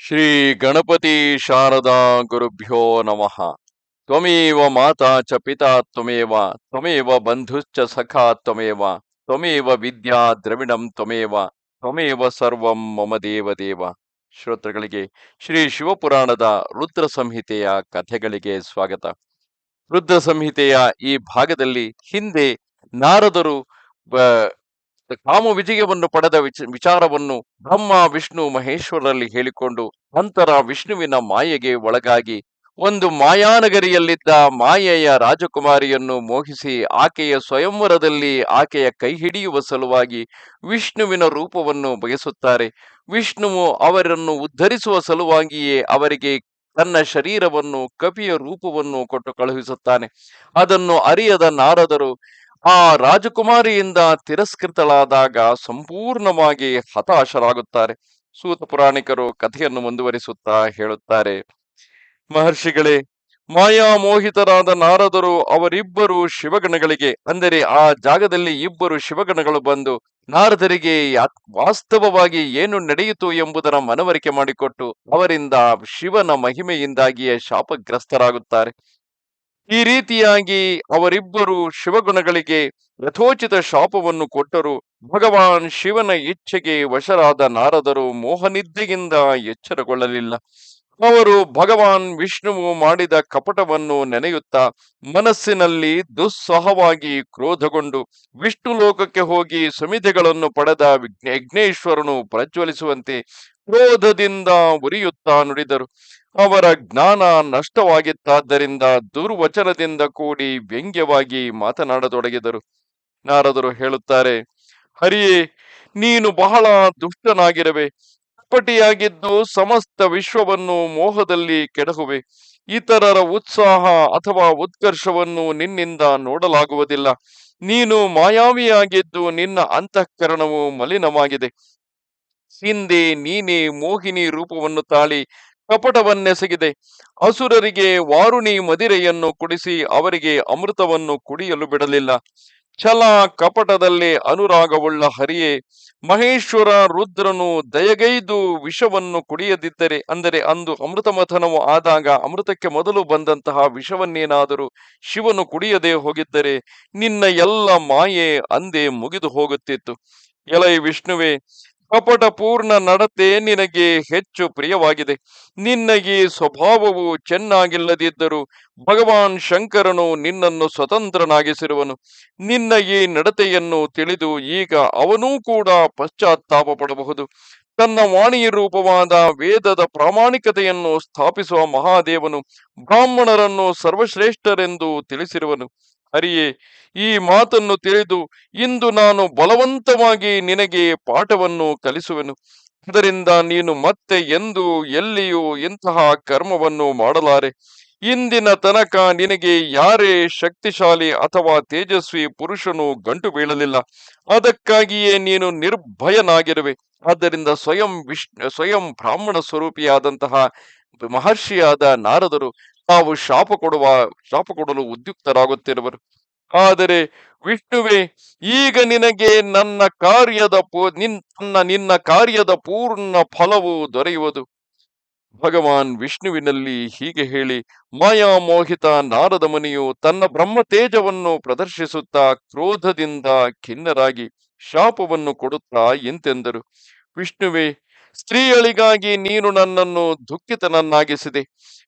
ಶ್ರೀ ಗಣಪತಿ ಶಾರದಾ ಗುರುಭ್ಯೋ ನಮಃ. ತ್ವಮೇವ ಮಾತಾ ಚ ಪಿತಾ ತ್ವಮೇವ ತ್ವಮೇವ ಬಂಧುಶ್ಚ ಸಖಾ ತ್ವಮೇವ ತ್ವಮೇವ ವಿದ್ಯಾ ದ್ರವಿಣಂ ತ್ವಮೇವ ತ್ವಮೇವ ಸರ್ವಂ ಮಮ ದೇವ ದೇವ. ಶ್ರೋತೃಗಳಿಗೆ ಶ್ರೀ ಶಿವಪುರಾಣದ ರುದ್ರ ಸಂಹಿತೆಯ ಕಥೆಗಳಿಗೆ ಸ್ವಾಗತ. ರುದ್ರ ಸಂಹಿತೆಯ ಈ ಭಾಗದಲ್ಲಿ ಹಿಂದೆ ನಾರದರು ಕಾಮ ವಿಜಯವನ್ನು ಪಡೆದ ವಿಚ- ವಿಚಾರವನ್ನು ಬ್ರಹ್ಮ, ವಿಷ್ಣು, ಮಹೇಶ್ವರರಲ್ಲಿ ಹೇಳಿಕೊಂಡು ನಂತರ ವಿಷ್ಣುವಿನ ಮಾಯೆಗೆ ಒಳಗಾಗಿ ಒಂದು ಮಾಯಾನಗರಿಯಲ್ಲಿದ್ದ ಮಾಯೆಯ ರಾಜಕುಮಾರಿಯನ್ನು ಮೋಹಿಸಿ ಆಕೆಯ ಸ್ವಯಂವರದಲ್ಲಿ ಆಕೆಯ ಕೈ ಹಿಡಿಯುವ ಸಲುವಾಗಿ ವಿಷ್ಣುವಿನ ರೂಪವನ್ನು ಬಯಸುತ್ತಾರೆ. ವಿಷ್ಣುವು ಅವರನ್ನು ಉದ್ಧರಿಸುವ ಸಲುವಾಗಿಯೇ ಅವರಿಗೆ ತನ್ನ ಶರೀರವನ್ನು ಕಪಿಯ ರೂಪವನ್ನು ಕೊಟ್ಟು ಕಳುಹಿಸುತ್ತಾನೆ. ಅದನ್ನು ಅರಿಯದ ನಾರದರು ಆ ರಾಜಕುಮಾರಿಯಿಂದ ತಿರಸ್ಕೃತಳಾದಾಗ ಸಂಪೂರ್ಣವಾಗಿ ಹತಾಶರಾಗುತ್ತಾರೆ. ಸೂತ ಪುರಾಣಿಕರು ಕಥೆಯನ್ನು ಮುಂದುವರಿಸುತ್ತಾ ಹೇಳುತ್ತಾರೆ. ಮಹರ್ಷಿಗಳೇ, ಮಾಯಾ ಮೋಹಿತರಾದ ನಾರದರು ಅವರಿಬ್ಬರು ಶಿವಗಣಗಳಿಗೆ, ಅಂದರೆ ಆ ಜಾಗದಲ್ಲಿ ಇಬ್ಬರು ಶಿವಗಣಗಳು ಬಂದು ನಾರದರಿಗೆ ವಾಸ್ತವವಾಗಿ ಏನು ನಡೆಯಿತು ಎಂಬುದರ ಮನವರಿಕೆ ಮಾಡಿಕೊಟ್ಟು ಅವರಿಂದ ಶಿವನ ಮಹಿಮೆಯಿಂದಾಗಿಯೇ ಶಾಪಗ್ರಸ್ತರಾಗುತ್ತಾರೆ. ಈ ರೀತಿಯಾಗಿ ಅವರಿಬ್ಬರು ಶಿವಗುಣಗಳಿಗೆ ಯಥೋಚಿತ ಶಾಪವನ್ನು ಕೊಟ್ಟರು. ಭಗವಾನ್ ಶಿವನ ಇಚ್ಛೆಗೆ ವಶರಾದ ನಾರದರು ಮೋಹನಿದ್ದೆಯಿಂದ ಎಚ್ಚರಗೊಳ್ಳಲಿಲ್ಲ. ಅವರು ಭಗವಾನ್ ವಿಷ್ಣುವು ಮಾಡಿದ ಕಪಟವನ್ನು ನೆನೆಯುತ್ತಾ ಮನಸ್ಸಿನಲ್ಲಿ ದುಸ್ಸಹವಾಗಿ ಕ್ರೋಧಗೊಂಡು ವಿಷ್ಣು ಲೋಕಕ್ಕೆ ಹೋಗಿ ಸಮಿತಿಗಳನ್ನು ಪಡೆದ ಯಜ್ಞೇಶ್ವರನು ಪ್ರಜ್ವಲಿಸುವಂತೆ ಕ್ರೋಧದಿಂದ ಉರಿಯುತ್ತಾ ನುಡಿದರು. ಅವರ ಜ್ಞಾನ ನಷ್ಟವಾಗಿತ್ತಾದ್ದರಿಂದ ದುರ್ವಚನದಿಂದ ಕೂಡಿ ವ್ಯಂಗ್ಯವಾಗಿ ಮಾತನಾಡತೊಡಗಿದರು. ನಾರದರು ಹೇಳುತ್ತಾರೆ ಹರಿಯೇ ನೀನು ಬಹಳ ದುಷ್ಟನಾಗಿರವೆ. ಕಪಟಿಯಾಗಿದ್ದು ಸಮಸ್ತ ವಿಶ್ವವನ್ನು ಮೋಹದಲ್ಲಿ ಕೆಡಹುವೆ. ಇತರರ ಉತ್ಸಾಹ ಅಥವಾ ಉತ್ಕರ್ಷವನ್ನು ನಿನ್ನಿಂದ ನೋಡಲಾಗುವುದಿಲ್ಲ. ನೀನು ಮಾಯಾವಿಯಾಗಿದ್ದು ನಿನ್ನ ಅಂತಃಕರಣವು ಮಲಿನವಾಗಿದೆ. ಹಿಂದೆ ನೀನೇ ಮೋಹಿನಿ ರೂಪವನ್ನು ತಾಳಿ ಕಪಟವನ್ನೆಸಗಿದೆ. ಅಸುರರಿಗೆ ವಾರುಣಿ ಮದಿರೆಯನ್ನು ಕುಡಿಸಿ ಅವರಿಗೆ ಅಮೃತವನ್ನು ಕುಡಿಯಲು ಬಿಡಲಿಲ್ಲ. ಛಲ ಕಪಟದಲ್ಲಿ ಅನುರಾಗವುಳ್ಳ ಹರಿಯೇ, ಮಹೇಶ್ವರ ರುದ್ರನು ದಯಗೈದು ವಿಷವನ್ನು ಕುಡಿಯದಿದ್ದರೆ ಅಂದರೆ ಅಂದು ಅಮೃತಮಥನವು ಆದಾಗ ಅಮೃತಕ್ಕೆ ಮೊದಲು ಬಂದಂತಹ ವಿಷವನ್ನೇನಾದರೂ ಶಿವನು ಕುಡಿಯದೆ ಹೋಗಿದ್ದರೆ ನಿನ್ನ ಎಲ್ಲ ಮಾಯೆ ಅಂದೇ ಮುಗಿದು ಹೋಗುತ್ತಿತ್ತು. ಎಲೈ ವಿಷ್ಣುವೆ ಕಪಟ ಪೂರ್ಣ ನಡತೆ ನಿನಗೆ ಹೆಚ್ಚು ಪ್ರಿಯವಾಗಿದೆ. ನಿನ್ನ ಈ ಸ್ವಭಾವವು ಚೆನ್ನಾಗಿಲ್ಲದಿದ್ದರೂ ಭಗವಾನ್ ಶಂಕರನು ನಿನ್ನನ್ನು ಸ್ವತಂತ್ರನಾಗಿಸಿರುವನು. ನಿನ್ನ ಈ ನಡತೆಯನ್ನು ತಿಳಿದು ಈಗ ಅವನೂ ಕೂಡ ಪಶ್ಚಾತ್ತಾಪ ಪಡಬಹುದು ತನ್ನ ವಾಣಿಯ ರೂಪವಾದ ವೇದದ ಪ್ರಾಮಾಣಿಕತೆಯನ್ನು ಸ್ಥಾಪಿಸುವ ಮಹಾದೇವನು ಬ್ರಾಹ್ಮಣರನ್ನು ಸರ್ವಶ್ರೇಷ್ಠರೆಂದು ತಿಳಿಸಿರುವನು. ಹರಿಯೇ, ಈ ಮಾತನ್ನು ತಿಳಿದು ಇಂದು ನಾನು ಬಲವಂತವಾಗಿ ನಿನಗೆ ಪಾಠವನ್ನು ಕಲಿಸುವೆನು. ಅದರಿಂದ ನೀನು ಮತ್ತೆ ಎಂದು ಎಲ್ಲಿಯೂ ಇಂತಹ ಕರ್ಮವನ್ನು ಮಾಡಲಾರೆ. ಇಂದಿನ ತನಕ ನಿನಗೆ ಯಾರೇ ಶಕ್ತಿಶಾಲಿ ಅಥವಾ ತೇಜಸ್ವಿ ಪುರುಷನು ಗಂಟು ಬೀಳಲಿಲ್ಲ. ಅದಕ್ಕಾಗಿಯೇ ನೀನು ನಿರ್ಭಯನಾಗಿರುವೆ. ಆದ್ದರಿಂದ ಸ್ವಯಂ ವಿಶ್ ಸ್ವಯಂ ಬ್ರಾಹ್ಮಣ ಸ್ವರೂಪಿಯಾದಂತಹ ಮಹರ್ಷಿಯಾದ ನಾರದರು ತಾವು ಶಾಪ ಕೊಡುವ, ಶಾಪ ಕೊಡಲು ಉದ್ಯುಕ್ತರಾಗುತ್ತಿರುವರು. ಆದರೆ ವಿಷ್ಣುವೆ, ಈಗ ನಿನಗೆ ನನ್ನ ಕಾರ್ಯದ ನಿನ್ನ ನಿನ್, ನನ್ನ, ನಿನ್ನ ಕಾರ್ಯದ ಪೂರ್ಣ ಫಲವು ದೊರೆಯುವುದು. ಭಗವಾನ್ ವಿಷ್ಣುವಿನಲ್ಲಿ ಹೀಗೆ ಹೇಳಿ ಮಾಯಾಮೋಹಿತ ನಾರದ ಮುನಿಯು ತನ್ನ ಬ್ರಹ್ಮ ತೇಜವನ್ನು ಪ್ರದರ್ಶಿಸುತ್ತಾ ಕ್ರೋಧದಿಂದ ಖಿನ್ನರಾಗಿ ಶಾಪವನ್ನು ಕೊಡುತ್ತಾ ಎಂತೆಂದರು. ವಿಷ್ಣುವೆ ಸ್ತ್ರೀಯಳಿಗಾಗಿ ನೀನು ನನ್ನನ್ನು ದುಃಖಿತನನ್ನಾಗಿಸಿದೆ.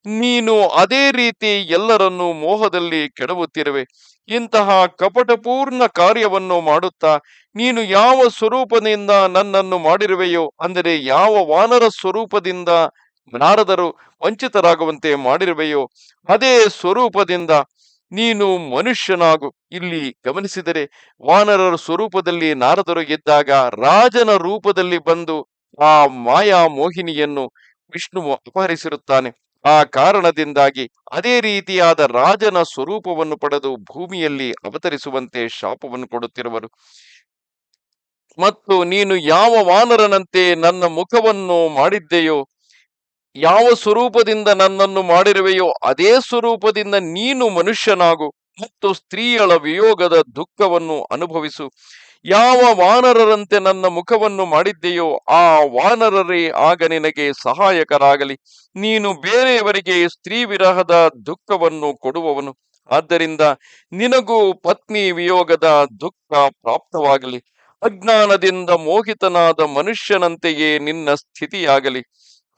ನೀನು ಅದೇ ರೀತಿ ಎಲ್ಲರನ್ನು ಮೋಹದಲ್ಲಿ ಕೆಡವುತ್ತಿರುವೆ. ಇಂತಹ ಕಪಟಪೂರ್ಣ ಕಾರ್ಯವನ್ನು ಮಾಡುತ್ತಾ ನೀನು ಯಾವ ಸ್ವರೂಪದಿಂದ ನನ್ನನ್ನು ಮಾಡಿರುವೆಯೋ ಅಂದರೆ ಯಾವ ವಾನರ ಸ್ವರೂಪದಿಂದ ನಾರದರು ವಂಚಿತರಾಗುವಂತೆ ಮಾಡಿರುವೆಯೋ ಅದೇ ಸ್ವರೂಪದಿಂದ ನೀನು ಮನುಷ್ಯನಾಗು. ಇಲ್ಲಿ ಗಮನಿಸಿದರೆ ವಾನರರ ಸ್ವರೂಪದಲ್ಲಿ ನಾರದರು ಇದ್ದಾಗ ರಾಜನ ರೂಪದಲ್ಲಿ ಬಂದು ಆ ಮಾಯಾ ಮೋಹಿನಿಯನ್ನು ವಿಷ್ಣುವು ಅಪಹರಿಸಿರುತ್ತಾನೆ. ಆ ಕಾರಣದಿಂದಾಗಿ ಅದೇ ರೀತಿಯಾದ ರಾಜನ ಸ್ವರೂಪವನ್ನು ಪಡೆದು ಭೂಮಿಯಲ್ಲಿ ಅವತರಿಸುವಂತೆ ಶಾಪವನ್ನು ಕೊಡುತ್ತಿರುವರು. ಮತ್ತು ನೀನು ಯಾವ ವಾನರನಂತೆ ನನ್ನ ಮುಖವನ್ನು ಮಾಡಿದ್ದೆಯೋ, ಯಾವ ಸ್ವರೂಪದಿಂದ ನನ್ನನ್ನು ಮಾಡಿರುವೆಯೋ, ಅದೇ ಸ್ವರೂಪದಿಂದ ನೀನು ಮನುಷ್ಯನಾಗು ಮತ್ತು ಸ್ತ್ರೀಯಳ ವಿಯೋಗದ ದುಃಖವನ್ನು ಅನುಭವಿಸು. ಯಾವ ವಾನರರಂತೆ ನನ್ನ ಮುಖವನ್ನು ಮಾಡಿದ್ದೆಯೋ ಆ ವಾನರರೇ, ಆಗ ನಿನಗೆ ಸಹಾಯಕರಾಗಲಿ. ನೀನು ಬೇರೆಯವರಿಗೆ ಸ್ತ್ರೀ ವಿರಹದ ದುಃಖವನ್ನು ಕೊಡುವವನು. ಆದ್ದರಿಂದ ನಿನಗೂ ಪತ್ನಿ ವಿಯೋಗದ ದುಃಖ ಪ್ರಾಪ್ತವಾಗಲಿ. ಅಜ್ಞಾನದಿಂದ ಮೋಹಿತನಾದ ಮನುಷ್ಯನಂತೆಯೇ ನಿನ್ನ ಸ್ಥಿತಿಯಾಗಲಿ.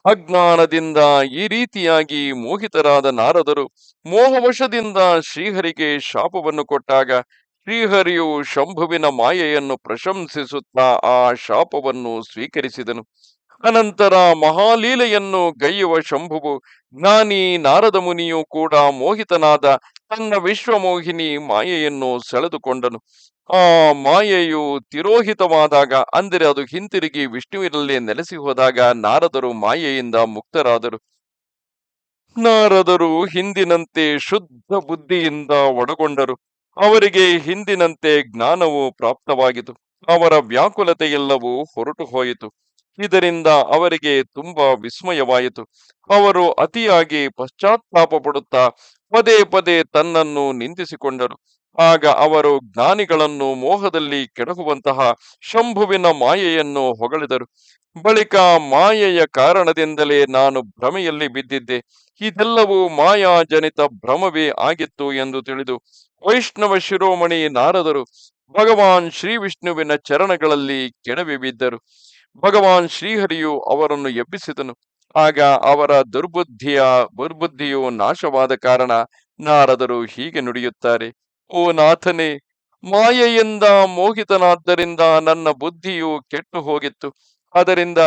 ಅಜ್ಞಾನದಿಂದ ಈ ರೀತಿಯಾಗಿ ಮೋಹಿತರಾದ ನಾರದರು, ಮೋಹವಶದಿಂದ ಶ್ರೀಹರಿಗೆ ಶಾಪವನ್ನು ಕೊಟ್ಟಾಗ ಶ್ರೀಹರಿಯು ಶಂಭುವಿನ ಮಾಯೆಯನ್ನು ಪ್ರಶಂಸಿಸುತ್ತಾ ಆ ಶಾಪವನ್ನು ಸ್ವೀಕರಿಸಿದನು. ಅನಂತರ ಮಹಾಲೀಲೆಯನ್ನು ಗೈಯುವ ಶಂಭುವು ಜ್ಞಾನಿ ನಾರದ ಮುನಿಯು ಕೂಡ ಮೋಹಿತನಾದ ತನ್ನ ವಿಶ್ವಮೋಹಿನಿ ಮಾಯೆಯನ್ನು ಸೆಳೆದುಕೊಂಡನು. ಆ ಮಾಯೆಯು ತಿರೋಹಿತವಾದಾಗ, ಅಂದರೆ ಅದು ಹಿಂತಿರುಗಿ ವಿಷ್ಣುವಿನಲ್ಲಿ ನೆಲೆಸಿ ಹೋದಾಗ ನಾರದರು ಮಾಯೆಯಿಂದ ಮುಕ್ತರಾದರು. ನಾರದರು ಹಿಂದಿನಂತೆ ಶುದ್ಧ ಬುದ್ಧಿಯಿಂದ ಒಳಗೊಂಡರು ಅವರಿಗೆ ಹಿಂದಿನಂತೆ ಜ್ಞಾನವು ಪ್ರಾಪ್ತವಾಗಿತು. ಅವರ ವ್ಯಾಕುಲತೆಯೆಲ್ಲವೂ ಹೊರಟು ಹೋಯಿತು ಇದರಿಂದ ಅವರಿಗೆ ತುಂಬಾ ವಿಸ್ಮಯವಾಯಿತು. ಅವರು ಅತಿಯಾಗಿ ಪಶ್ಚಾತ್ತಾಪ ಪಡುತ್ತಾ ಪದೇ ಪದೇ ತನ್ನನ್ನು ನಿಂದಿಸಿಕೊಂಡರು. ಆಗ ಅವರು ಜ್ಞಾನಿಗಳನ್ನು ಮೋಹದಲ್ಲಿ ಕೆಡಹುವಂತಹ ಶಂಭುವಿನ ಮಾಯೆಯನ್ನು ಹೊಗಳಿದರು. ಬಳಿಕ ಮಾಯೆಯ ಕಾರಣದಿಂದಲೇ ನಾನು ಭ್ರಮೆಯಲ್ಲಿ ಬಿದ್ದಿದ್ದೆ. ಇದೆಲ್ಲವೂ ಮಾಯಾಜನಿತ ಭ್ರಮವೇ ಆಗಿತ್ತು ಎಂದು ತಿಳಿದು ವೈಷ್ಣವ ಶಿರೋಮಣಿ ನಾರದರು ಭಗವಾನ್ ಶ್ರೀ ವಿಷ್ಣುವಿನ ಚರಣಗಳಲ್ಲಿ ಕೆಣವಿ ಬಿದ್ದರು. ಭಗವಾನ್ ಶ್ರೀಹರಿಯು ಅವರನ್ನು ಎಬ್ಬಿಸಿದನು. ಆಗ ಅವರ ದುರ್ಬುದ್ಧಿಯ ದುರ್ಬುದ್ಧಿಯು ನಾಶವಾದ ಕಾರಣ ನಾರದರು ಹೀಗೆ ನುಡಿಯುತ್ತಾರೆ. ಓ ನಾಥನೇ, ಮಾಯೆಯಿಂದ ಮೋಹಿತನಾದ್ದರಿಂದ ನನ್ನ ಬುದ್ಧಿಯು ಕೆಟ್ಟು ಹೋಗಿತ್ತು. ಅದರಿಂದ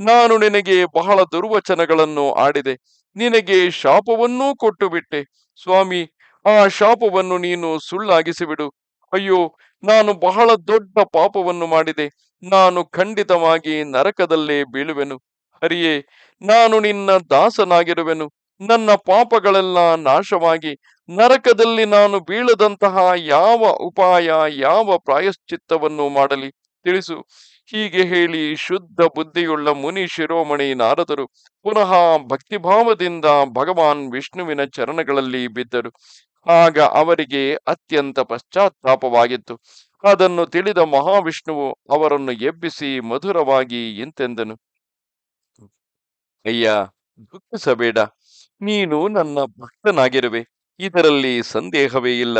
ನಾನು ನಿನಗೆ ಬಹಳ ದುರ್ವಚನಗಳನ್ನು ಆಡಿದೆ. ನಿನಗೆ ಶಾಪವನ್ನೂ ಕೊಟ್ಟು ಬಿಟ್ಟೆ ಸ್ವಾಮಿ, ಆ ಶಾಪವನ್ನು ನೀನು ಸುಳ್ಳಾಗಿಸಿಬಿಡು. ಅಯ್ಯೋ, ನಾನು ಬಹಳ ದೊಡ್ಡ ಪಾಪವನ್ನು ಮಾಡಿದೆ. ನಾನು ಖಂಡಿತವಾಗಿ ನರಕದಲ್ಲೇ ಬೀಳುವೆನು. ಹರಿಯೇ, ನಾನು ನಿನ್ನ ದಾಸನಾಗಿರುವೆನು. ನನ್ನ ಪಾಪಗಳೆಲ್ಲ ನಾಶವಾಗಿ, ನರಕದಲ್ಲಿ ನಾನು ಬೀಳದಂತಹ ಯಾವ ಉಪಾಯ, ಯಾವ ಪ್ರಾಯಶ್ಚಿತ್ತವನ್ನು ಮಾಡಲಿ? ತಿಳಿಸು. ಹೀಗೆ ಹೇಳಿ ಶುದ್ಧ ಬುದ್ಧಿಯುಳ್ಳ ಮುನಿ ಶಿರೋಮಣಿ ನಾರದರು ಪುನಃ ಭಕ್ತಿಭಾವದಿಂದ ಭಗವಾನ್ ವಿಷ್ಣುವಿನ ಚರಣಗಳಲ್ಲಿ ಬಿದ್ದರು. ಆಗ ಅವರಿಗೆ ಅತ್ಯಂತ ಪಶ್ಚಾತ್ತಾಪವಾಗಿತ್ತು. ಅದನ್ನು ತಿಳಿದ ಮಹಾವಿಷ್ಣುವು ಅವರನ್ನು ಎಬ್ಬಿಸಿ ಮಧುರವಾಗಿ ಇಂತೆಂದನು. ಅಯ್ಯ, ದುಃಖಿಸಬೇಡ. ನೀನು ನನ್ನ ಭಕ್ತನಾಗಿರುವೆ. ಇದರಲ್ಲಿ ಸಂದೇಹವೇ ಇಲ್ಲ.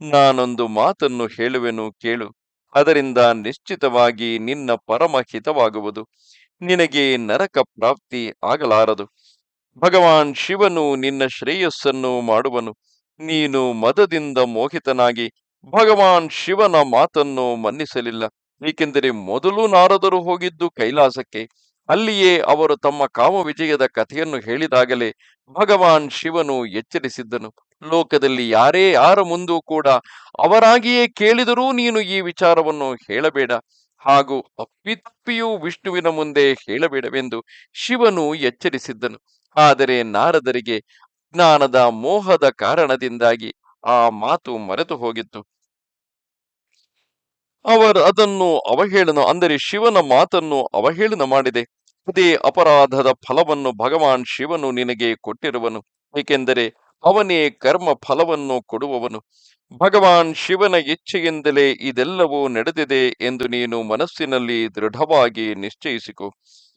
ನಾನೊಂದು ಮಾತನ್ನು ಹೇಳುವೆನು ಕೇಳು. ಅದರಿಂದ ನಿಶ್ಚಿತವಾಗಿ ನಿನ್ನ ಪರಮ ಹಿತವಾಗುವುದು. ನಿನಗೆ ನರಕ ಪ್ರಾಪ್ತಿ ಆಗಲಾರದು. ಭಗವಾನ್ ಶಿವನು ನಿನ್ನ ಶ್ರೇಯಸ್ಸನ್ನು ಮಾಡುವನು. ನೀನು ಮದದಿಂದ ಮೋಹಿತನಾಗಿ ಭಗವಾನ್ ಶಿವನ ಮಾತನ್ನು ಮನ್ನಿಸಲಿಲ್ಲ. ಏಕೆಂದರೆ ಮೊದಲು ನಾರದರು ಹೋಗಿದ್ದು ಕೈಲಾಸಕ್ಕೆ. ಅಲ್ಲಿಯೇ ಅವರು ತಮ್ಮ ಕಾಮ ವಿಜಯದ ಕಥೆಯನ್ನು ಹೇಳಿದಾಗಲೇ ಭಗವಾನ್ ಶಿವನು ಎಚ್ಚರಿಸಿದ್ದನು. ಲೋಕದಲ್ಲಿ ಯಾರೇ ಯಾರ ಮುಂದೂ ಕೂಡ ಅವರಾಗಿಯೇ ಕೇಳಿದರೂ ನೀನು ಈ ವಿಚಾರವನ್ನು ಹೇಳಬೇಡ. ಹಾಗೂ ಅಪ್ಪಿತಪ್ಪಿಯೂ ವಿಷ್ಣುವಿನ ಮುಂದೆ ಹೇಳಬೇಡವೆಂದು ಶಿವನು ಎಚ್ಚರಿಸಿದ್ದನು. ಆದರೆ ನಾರದರಿಗೆ ಜ್ಞಾನದ ಮೋಹದ ಕಾರಣದಿಂದಾಗಿ ಆ ಮಾತು ಮರೆತು ಹೋಗಿತ್ತು. ಅವರ ಅದನ್ನು ಅವಹೇಳನ, ಅಂದರೆ ಶಿವನ ಮಾತನ್ನು ಅವಹೇಳನ ಮಾಡಿದೆ. ಅದೇ ಅಪರಾಧದ ಫಲವನ್ನು ಭಗವಾನ್ ಶಿವನು ನಿನಗೆ ಕೊಟ್ಟಿರುವನು. ಏಕೆಂದರೆ ಅವನೇ ಕರ್ಮ ಫಲವನ್ನು ಕೊಡುವವನು. ಭಗವಾನ್ ಶಿವನ ಇಚ್ಛೆಯಿಂದಲೇ ಇದೆಲ್ಲವೂ ನಡೆದಿದೆ ಎಂದು ನೀನು ಮನಸ್ಸಿನಲ್ಲಿ ದೃಢವಾಗಿ ನಿಶ್ಚಯಿಸಿಕೊ.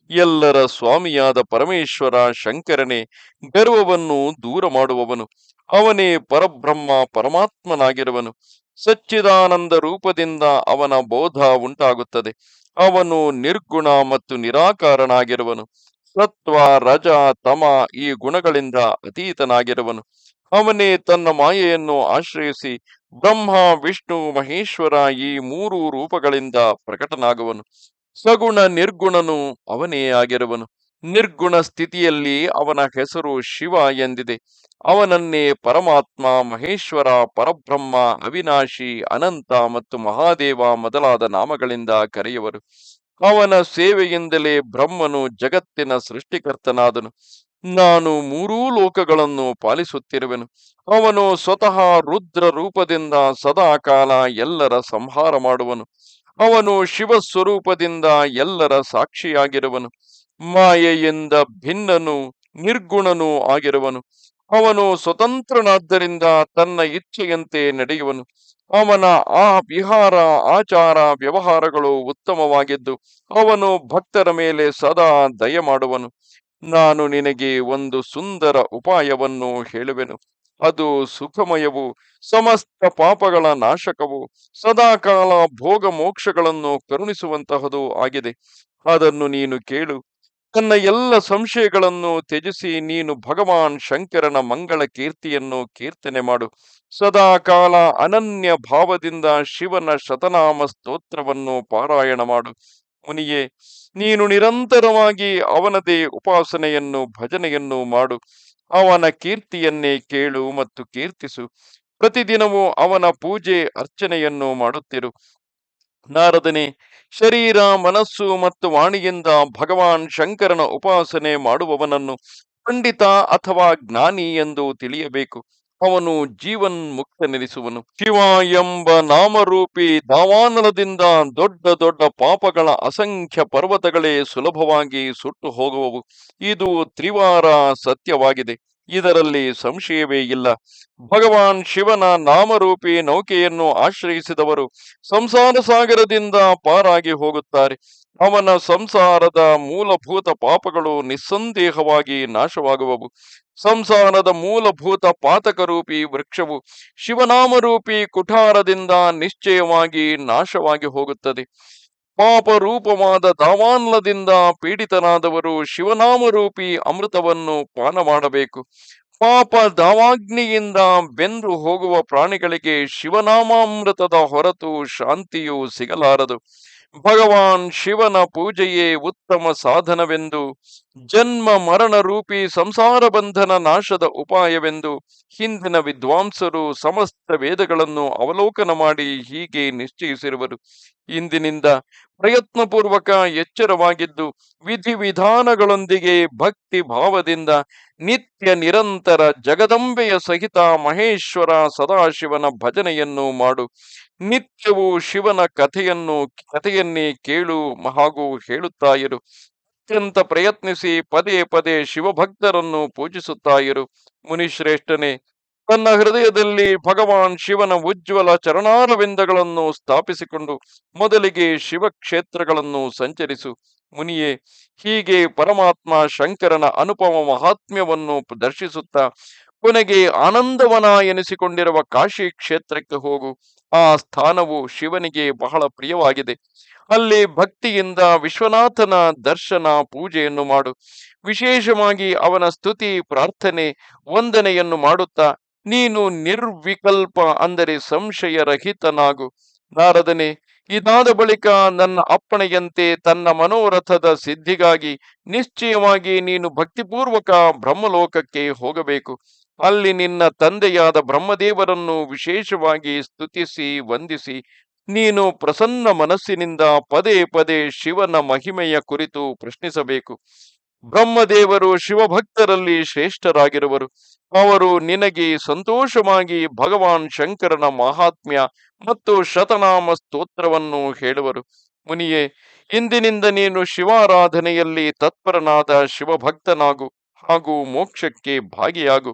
ಎಲ್ಲರ ಸ್ವಾಮಿಯಾದ ಪರಮೇಶ್ವರ ಶಂಕರನೇ, ಗರ್ವವನ್ನು ದೂರ ಮಾಡುವವನು. ಅವನೇ ಪರಬ್ರಹ್ಮ ಪರಮಾತ್ಮನಾಗಿರುವನು. ಸಚ್ಚಿದಾನಂದ ರೂಪದಿಂದ ಅವನ ಬೋಧ ಉಂಟಾಗುತ್ತದೆ. ಅವನು ನಿರ್ಗುಣ ಮತ್ತು ನಿರಾಕಾರನಾಗಿರುವನು. ಸತ್ವ ರಜ ತಮ ಈ ಗುಣಗಳಿಂದ ಅತೀತನಾಗಿರುವನು. ಅವನೇ ತನ್ನ ಮಾಯೆಯನ್ನು ಆಶ್ರಯಿಸಿ ಬ್ರಹ್ಮ, ವಿಷ್ಣು, ಮಹೇಶ್ವರ ಈ ಮೂರು ರೂಪಗಳಿಂದ ಪ್ರಕಟನಾಗುವನು. ಸಗುಣ ನಿರ್ಗುಣನು ಅವನೇ ಆಗಿರುವನು. ನಿರ್ಗುಣ ಸ್ಥಿತಿಯಲ್ಲಿ ಅವನ ಹೆಸರು ಶಿವ ಎಂದಿದೆ. ಅವನನ್ನೇ ಪರಮಾತ್ಮ, ಮಹೇಶ್ವರ, ಪರಬ್ರಹ್ಮ, ಅವಿನಾಶಿ, ಅನಂತ ಮತ್ತು ಮಹಾದೇವ ಮೊದಲಾದ ನಾಮಗಳಿಂದ ಕರೆಯುವರು. ಅವನ ಸೇವೆಯಿಂದಲೇ ಬ್ರಹ್ಮನು ಜಗತ್ತಿನ ಸೃಷ್ಟಿಕರ್ತನಾದನು. ನಾನು ಮೂರೂ ಲೋಕಗಳನ್ನು ಪಾಲಿಸುತ್ತಿರುವೆನು. ಅವನು ಸ್ವತಃ ರುದ್ರ ರೂಪದಿಂದ ಸದಾ ಕಾಲ ಎಲ್ಲರ ಸಂಹಾರ ಮಾಡುವನು. ಅವನು ಶಿವ ಸ್ವರೂಪದಿಂದ ಎಲ್ಲರ ಸಾಕ್ಷಿಯಾಗಿರುವನು. ಮಾಯೆಯಿಂದ ಭಿನ್ನನು, ನಿರ್ಗುಣನೂ ಆಗಿರುವನು. ಅವನು ಸ್ವತಂತ್ರನಾದ್ದರಿಂದ ತನ್ನ ಇಚ್ಛೆಯಂತೆ ನಡೆಯುವನು. ಅವನ ಆ ವಿಹಾರ, ಆಚಾರ, ವ್ಯವಹಾರಗಳು ಉತ್ತಮವಾಗಿದ್ದು, ಅವನು ಭಕ್ತರ ಮೇಲೆ ಸದಾ ದಯ ಮಾಡುವನು. ನಾನು ನಿನಗೆ ಒಂದು ಸುಂದರ ಉಪಾಯವನ್ನು ಹೇಳುವೆನು. ಅದು ಸುಖಮಯವು, ಸಮಸ್ತ ಪಾಪಗಳ ನಾಶಕವು, ಸದಾಕಾಲ ಭೋಗ ಮೋಕ್ಷಗಳನ್ನು ಕರುಣಿಸುವಂತಹದು ಆಗಿದೆ. ಅದನ್ನು ನೀನು ಕೇಳು. ತನ್ನ ಎಲ್ಲ ಸಂಶಯಗಳನ್ನು ತ್ಯಜಿಸಿ, ನೀನು ಭಗವಾನ್ ಶಂಕರನ ಮಂಗಳ ಕೀರ್ತಿಯನ್ನು ಕೀರ್ತನೆ ಮಾಡು. ಸದಾ ಕಾಲ ಅನನ್ಯ ಭಾವದಿಂದ ಶಿವನ ಶತನಾಮ ಸ್ತೋತ್ರವನ್ನು ಪಾರಾಯಣ ಮಾಡು. ಮುನಿಯೇ, ನೀನು ನಿರಂತರವಾಗಿ ಅವನದೇ ಉಪಾಸನೆಯನ್ನು, ಭಜನೆಯನ್ನು ಮಾಡು. ಅವನ ಕೀರ್ತಿಯನ್ನೇ ಕೇಳು ಮತ್ತು ಕೀರ್ತಿಸು. ಪ್ರತಿದಿನವೂ ಅವನ ಪೂಜೆ, ಅರ್ಚನೆಯನ್ನು ಮಾಡುತ್ತಿರು. ನಾರದನೆ, ಶರೀರ, ಮನಸ್ಸು ಮತ್ತು ವಾಣಿಯಿಂದ ಭಗವಾನ್ ಶಂಕರನ ಉಪಾಸನೆ ಮಾಡುವವನನ್ನು ಪಂಡಿತ ಅಥವಾ ಜ್ಞಾನಿ ಎಂದು ತಿಳಿಯಬೇಕು. ಅವನು ಜೀವನ್ ಮುಕ್ತನೆನಿಸುವನು ಶಿವ ಎಂಬ ನಾಮರೂಪಿ ದಾವಾನಲದಿಂದ ದೊಡ್ಡ ದೊಡ್ಡ ಪಾಪಗಳ ಅಸಂಖ್ಯ ಪರ್ವತಗಳೇ ಸುಲಭವಾಗಿ ಸುಟ್ಟು ಹೋಗುವವು. ಇದು ತ್ರಿವಾರ ಸತ್ಯವಾಗಿದೆ. ಇದರಲ್ಲಿ ಸಂಶಯವೇ ಇಲ್ಲ. ಭಗವಾನ್ ಶಿವನ ನಾಮರೂಪಿ ನೌಕೆಯನ್ನು ಆಶ್ರಯಿಸಿದವರು ಸಂಸಾರ ಸಾಗರದಿಂದ ಪಾರಾಗಿ ಹೋಗುತ್ತಾರೆ. ಅವನ ಸಂಸಾರದ ಮೂಲಭೂತ ಪಾಪಗಳು ನಿಸ್ಸಂದೇಹವಾಗಿ ನಾಶವಾಗುವವು. ಸಂಸಾರದ ಮೂಲಭೂತ ಪಾತಕರೂಪಿ ವೃಕ್ಷವು ಶಿವನಾಮರೂಪಿ ಕುಠಾರದಿಂದ ನಿಶ್ಚಯವಾಗಿ ನಾಶವಾಗಿ ಹೋಗುತ್ತದೆ. ಪಾಪ ರೂಪವಾದ ದಾವಾನ್ಲದಿಂದ ಪೀಡಿತನಾದವರು ಶಿವನಾಮರೂಪಿ ಅಮೃತವನ್ನು ಪಾನ ಮಾಡಬೇಕು ಪಾಪ ದಾವಾಗ್ನಿಯಿಂದ ಬೆಂದು ಹೋಗುವ ಪ್ರಾಣಿಗಳಿಗೆ ಶಿವನಾಮಾಮೃತದ ಹೊರತು ಶಾಂತಿಯು ಸಿಗಲಾರದು. ಭಗವಾನ್ ಶಿವನ ಪೂಜೆಯೇ ಉತ್ತಮ ಸಾಧನವೆಂದು ಜನ್ಮ ಮರಣ ರೂಪಿ ಸಂಸಾರ ಬಂಧನ ನಾಶದ ಉಪಾಯವೆಂದು ಹಿಂದಿನ ವಿದ್ವಾಂಸರು ಸಮಸ್ತ ವೇದಗಳನ್ನು ಅವಲೋಕನ ಮಾಡಿ ಹೀಗೆ ನಿಶ್ಚಯಿಸಿರುವರು. ಇಂದಿನಿಂದ ಪ್ರಯತ್ನಪೂರ್ವಕ ಎಚ್ಚರವಾಗಿದ್ದು ವಿಧಿವಿಧಾನಗಳೊಂದಿಗೆ ಭಕ್ತಿ ಭಾವದಿಂದ ನಿತ್ಯ ನಿರಂತರ ಜಗದಂಬೆಯ ಸಹಿತ ಮಹೇಶ್ವರ ಸದಾಶಿವನ ಭಜನೆಯನ್ನು ಮಾಡು. ನಿತ್ಯವೂ ಶಿವನ ಕಥೆಯನ್ನು ಕಥೆಯನ್ನೇ ಕೇಳು ಹಾಗೂ ಹೇಳುತ್ತಾ ಇರು ಅತ್ಯಂತ ಪ್ರಯತ್ನಿಸಿ ಪದೇ ಪದೇ ಶಿವಭಕ್ತರನ್ನು ಪೂಜಿಸುತ್ತಾ ಇರು. ಮುನಿಶ್ರೇಷ್ಠನೇ, ತನ್ನ ಹೃದಯದಲ್ಲಿ ಭಗವಾನ್ ಶಿವನ ಉಜ್ವಲ ಚರಣಾರವಿಂದಗಳನ್ನು ಸ್ಥಾಪಿಸಿಕೊಂಡು ಮೊದಲಿಗೆ ಶಿವಕ್ಷೇತ್ರಗಳನ್ನು ಸಂಚರಿಸು. ಮುನಿಯೇ, ಹೀಗೆ ಪರಮಾತ್ಮ ಶಂಕರನ ಅನುಪಮ ಮಹಾತ್ಮ್ಯವನ್ನು ದರ್ಶಿಸುತ್ತಾ ಕೊನೆಗೆ ಆನಂದವನ ಎನಿಸಿಕೊಂಡಿರುವ ಕಾಶಿ ಕ್ಷೇತ್ರಕ್ಕೆ ಹೋಗು. ಆ ಸ್ಥಾನವು ಶಿವನಿಗೆ ಬಹಳ ಪ್ರಿಯವಾಗಿದೆ. ಅಲ್ಲಿ ಭಕ್ತಿಯಿಂದ ವಿಶ್ವನಾಥನ ದರ್ಶನ ಪೂಜೆಯನ್ನು ಮಾಡು. ವಿಶೇಷವಾಗಿ ಅವನ ಸ್ತುತಿ, ಪ್ರಾರ್ಥನೆ, ವಂದನೆಯನ್ನು ಮಾಡುತ್ತಾ, ನೀನು ನಿರ್ವಿಕಲ್ಪ ಅಂದರೆ ಸಂಶಯರಹಿತನಾಗು. ನಾರದನೆ, ಇದಾದ ಬಳಿಕ ನನ್ನ ಅಪ್ಪಣೆಯಂತೆ ತನ್ನ ಮನೋರಥದ ಸಿದ್ಧಿಗಾಗಿ ನಿಶ್ಚಯವಾಗಿ ನೀನು ಭಕ್ತಿಪೂರ್ವಕ ಬ್ರಹ್ಮಲೋಕಕ್ಕೆ ಹೋಗಬೇಕು. ಅಲ್ಲಿ ನಿನ್ನ ತಂದೆಯಾದ ಬ್ರಹ್ಮದೇವರನ್ನು ವಿಶೇಷವಾಗಿ ಸ್ತುತಿಸಿ, ವಂದಿಸಿ, ನೀನು ಪ್ರಸನ್ನ ಮನಸ್ಸಿನಿಂದ ಪದೇ ಪದೇ ಶಿವನ ಮಹಿಮೆಯ ಕುರಿತು ಪ್ರಶ್ನಿಸಬೇಕು. ಬ್ರಹ್ಮದೇವರು ಶಿವಭಕ್ತರಲ್ಲಿ ಶ್ರೇಷ್ಠರಾಗಿರುವರು. ಅವರು ನಿನಗೆ ಸಂತೋಷವಾಗಿ ಭಗವಾನ್ ಶಂಕರನ ಮಹಾತ್ಮ್ಯ ಮತ್ತು ಶತನಾಮ ಸ್ತೋತ್ರವನ್ನು ಹೇಳುವರು. ಮುನಿಯೇ, ಇಂದಿನಿಂದ ನೀನು ಶಿವಾರಾಧನೆಯಲ್ಲಿ ತತ್ಪರನಾದ ಶಿವಭಕ್ತನಾಗು ಹಾಗೂ ಮೋಕ್ಷಕ್ಕೆ ಭಾಗಿಯಾಗು.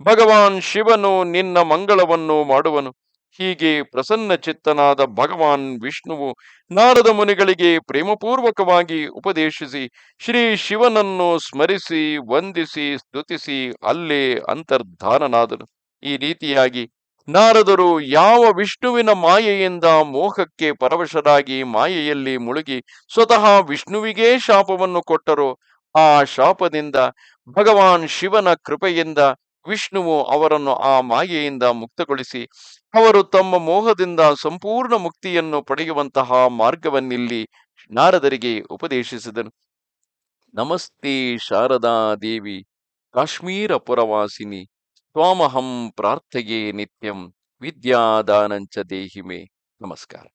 ಭಗವಾನ್ ಶಿವನು ನಿನ್ನ ಮಂಗಳವನ್ನು ಮಾಡುವನು. ಹೀಗೆ ಪ್ರಸನ್ನ ಚಿತ್ತನಾದ ಭಗವಾನ್ ವಿಷ್ಣುವು ನಾರದ ಮುನಿಗಳಿಗೆ ಪ್ರೇಮಪೂರ್ವಕವಾಗಿ ಉಪದೇಶಿಸಿ, ಶ್ರೀ ಶಿವನನ್ನು ಸ್ಮರಿಸಿ, ವಂದಿಸಿ, ಸ್ತುತಿಸಿ, ಅಲ್ಲೇ ಅಂತರ್ಧಾನನಾದನು. ಈ ರೀತಿಯಾಗಿ ನಾರದರು ಯಾವ ವಿಷ್ಣುವಿನ ಮಾಯೆಯಿಂದ ಮೋಹಕ್ಕೆ ಪರವಶರಾಗಿ ಮಾಯೆಯಲ್ಲಿ ಮುಳುಗಿ ಸ್ವತಃ ವಿಷ್ಣುವಿಗೇ ಶಾಪವನ್ನು ಕೊಟ್ಟರು, ಆ ಶಾಪದಿಂದ ಭಗವಾನ್ ಶಿವನ ಕೃಪೆಯಿಂದ ವಿಷ್ಣುವು ಅವರನ್ನು ಆ ಮಾಯೆಯಿಂದ ಮುಕ್ತಗೊಳಿಸಿ, ಅವರು ತಮ್ಮ ಮೋಹದಿಂದ ಸಂಪೂರ್ಣ ಮುಕ್ತಿಯನ್ನು ಪಡೆಯುವಂತಹ ಮಾರ್ಗವನ್ನಿಲ್ಲಿ ನಾರದರಿಗೆ ಉಪದೇಶಿಸಿದನು ನಮಸ್ತೆ ಶಾರದಾ ದೇವಿ, ಕಾಶ್ಮೀರ ಪುರವಾಸಿನಿ, ತ್ವಾಮಹಂ ಪ್ರಾರ್ಥೆಯೇ ನಿತ್ಯಂ, ವಿದ್ಯಾದಾನಂಚ ದೇಹಿಮೆ. ನಮಸ್ಕಾರ.